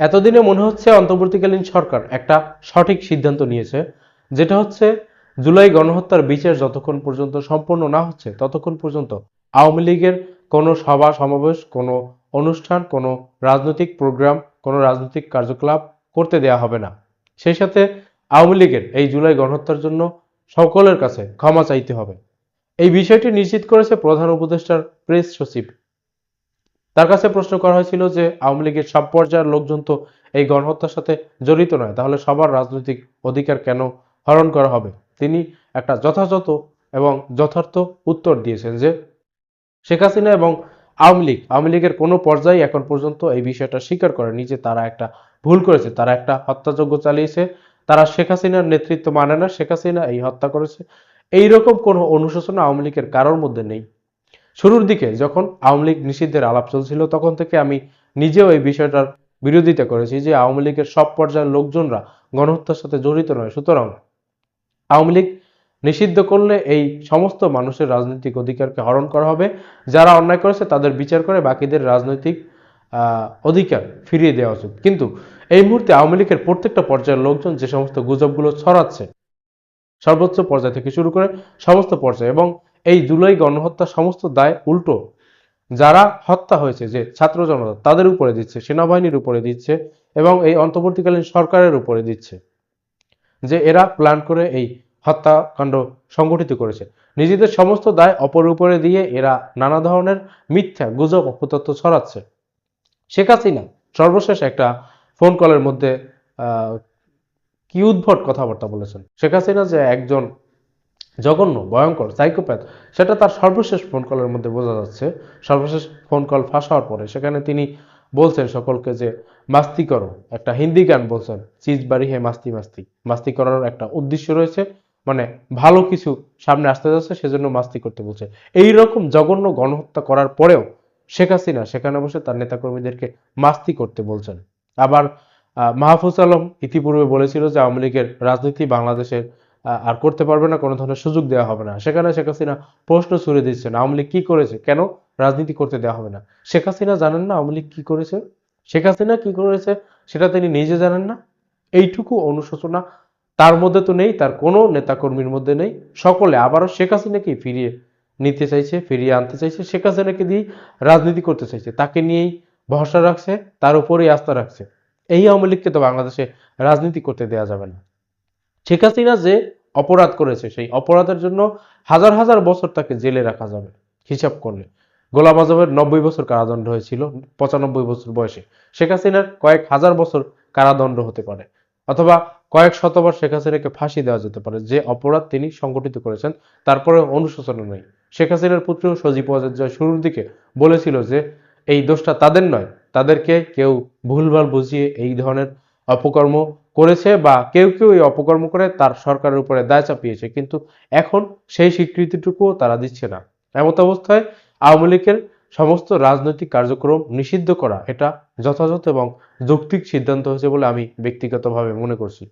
এতদিনে মনে হচ্ছে অন্তর্বর্তীকালীন সরকার একটা সঠিক সিদ্ধান্ত নিয়েছে, যেটা হচ্ছে জুলাই গণহত্যার বিচার যতক্ষণ পর্যন্ত সম্পন্ন না হচ্ছে ততক্ষণ পর্যন্ত আওয়ামী লীগের কোনো সভা, সমাবেশ, কোনো অনুষ্ঠান, কোনো রাজনৈতিক প্রোগ্রাম, কোনো রাজনৈতিক কার্যকলাপ করতে দেয়া হবে না। সেই সাথে আওয়ামী লীগের এই জুলাই গণহত্যার জন্য সকলের কাছে ক্ষমা চাইতে হবে। এই বিষয়টি নিশ্চিত করেছে প্রধান উপদেষ্টার প্রেস সচিব তার কাছে প্রশ্ন করা হয়েছিল যে, আওয়ামী লীগের সব পর্যায়ের লোকজন তো এই গণহত্যার সাথে জড়িত নয়, তাহলে সবার রাজনৈতিক অধিকার কেন হরণ করা হবে? তিনি একটা যথাযথ এবং যথার্থ উত্তর দিয়েছেন যে, শেখ হাসিনা এবং আওয়ামী লীগ, আওয়ামী লীগের কোনো পর্যায়ে এখন পর্যন্ত এই বিষয়টা স্বীকার করেনি যে তারা একটা ভুল করেছে, তারা একটা হত্যাযজ্ঞ চালিয়েছে, তারা শেখ হাসিনার নেতৃত্ব মানে না, শেখ হাসিনা এই হত্যা করেছে। এইরকম কোনো অনুশোচনা আওয়ামী লীগের কারোর মধ্যে নেই। শুরুর দিকে যখন আওয়ামী লীগ নিষিদ্ধের আলাপ চলছিল, তখন থেকে আমি নিজেও এই বিষয়টার বিরোধিতা করেছি যে আওয়ামী লীগের সব পর্যায়ের লোকজনরা গণহত্যার সাথে জড়িত নয়। সুতরাং আওয়ামী লীগ নিষিদ্ধ করলে এই সমস্ত মানুষের রাজনৈতিক অধিকারকে হরণ করা হবে। যারা অন্যায় করেছে তাদের বিচার করে বাকিদের রাজনৈতিক অধিকার ফিরিয়ে দেওয়া উচিত। কিন্তু এই মুহূর্তে আওয়ামী লীগের প্রত্যেকটা পর্যায়ের লোকজন যে সমস্ত গুজবগুলো ছড়াচ্ছে, সর্বোচ্চ পর্যায় থেকে শুরু করে সমস্ত পর্যায়ে এবং এই জুলাই গণহত্যার সমস্ত দায় উল্টো। যারা হত্যা হয়েছে যে ছাত্র জনতা, তাদের উপরে দিচ্ছে, সেনাবাহিনীর উপরে দিচ্ছে এবং এই অন্তর্বর্তীকালীন সরকারের উপরে দিচ্ছে যে এরা প্ল্যান করে এই হত্যাকাণ্ড সংগঠিত করেছে। নিজেদের সমস্ত দায় অপরের উপরে দিয়ে এরা নানা ধরনের মিথ্যা গুজব অপতত্ত্ব ছড়াচ্ছে। শেখ হাসিনা সর্বশেষ একটা ফোন কলের মধ্যে কি উদ্ভট কথাবার্তা বলেছেন। শেখ হাসিনা যে একজন জঘন্য, ভয়ঙ্কর সাইকোপ্যাথ সেটা তার সর্বশেষ ফোন কলের মধ্যে বোঝা যাচ্ছে। সর্বশেষ ফোন কল ফাঁস হওয়ার পরে সেখানে তিনি বলছেন সকলকে যে, মাস্তি করো। একটা হিন্দি গান বলছেন, চিজ বাড়ি হে মাস্তি মাস্তি। মাস্তি করার একটা উদ্দেশ্য রয়েছে মানে ভালো কিছু সামনে আসতে যাচ্ছে, সেজন্য মাস্তি করতে বলছে। এই রকম জঘন্য গণহত্যা করার পরেও শেখ হাসিনা সেখানে বসে তার নেতাকর্মীদেরকে মাস্তি করতে বলছেন। আবার মাহফুজ আলম ইতিপূর্বে বলেছিল যে, আওয়ামী লীগের রাজনীতি বাংলাদেশের আর করতে পারবে না, কোনো ধরনের সুযোগ দেওয়া হবে না। সেখানে শেখ হাসিনা প্রশ্ন ছুড়ে দিচ্ছেন আওয়ামী লীগ কি করেছে? কেন রাজনীতি করতে দেওয়া হবে না? শেখ হাসিনা জানেন না আওয়ামী লীগ কি করেছে? শেখ হাসিনা কি করেছে সেটা তিনি নিজে জানেন না। এইটুকু অনুশোচনা তার মধ্যে তো নেই, তার কোনো নেতাকর্মীর মধ্যে নেই। সকলে আবারও শেখ হাসিনাকে ফিরিয়ে নিতে চাইছে, ফিরিয়ে আনতে চাইছে। শেখ হাসিনাকে দিয়েই রাজনীতি করতে চাইছে। তাকে নিয়েই ভরসা রাখছে, তার উপরেই আস্থা রাখছে। এই আওয়ামী লীগকে তো বাংলাদেশে রাজনীতি করতে দেওয়া যাবে না। শেখ হাসিনা যে অপরাধ করেছে, সেই অপরাধের জন্য হাজার হাজার বছর তাকে জেলে রাখা যাবে, হিসাব করলে। গোলাম আজমের নব্বই বছর কারাদণ্ড হয়েছিল, পঁচানব্বই বছর বয়সে। শেখ হাসিনার কয়েক হাজার বছর কারাদণ্ড হতে পারে, অথবা কয়েক শতবার শেখ হাসিনাকে ফাঁসি দেওয়া যেতে পারে। যে অপরাধ তিনি সংগঠিত করেছেন তারপরে অনুশোচনা নেই। শেখ হাসিনার পুত্র সজীব ওয়াজেদ শুরুর দিকে বলেছিল যে, এই দোষটা তাদের নয়, তাদেরকে কেউ ভুলভাল বুঝিয়ে এই ধরনের অপকর্ম করেছে বা কেউ কেউ এই অপকর্ম করে তার সরকারের উপরে দায় চাপিয়েছে, কিন্তু এখন সেই স্বীকৃতিটুকুও তারা দিচ্ছে না। এমত অবস্থায় আওয়ামী লীগের সমস্ত রাজনৈতিক কার্যক্রম নিষিদ্ধ করা এটা যথাযথ এবং যৌক্তিক সিদ্ধান্ত হয়েছে বলে আমি ব্যক্তিগতভাবে মনে করছি।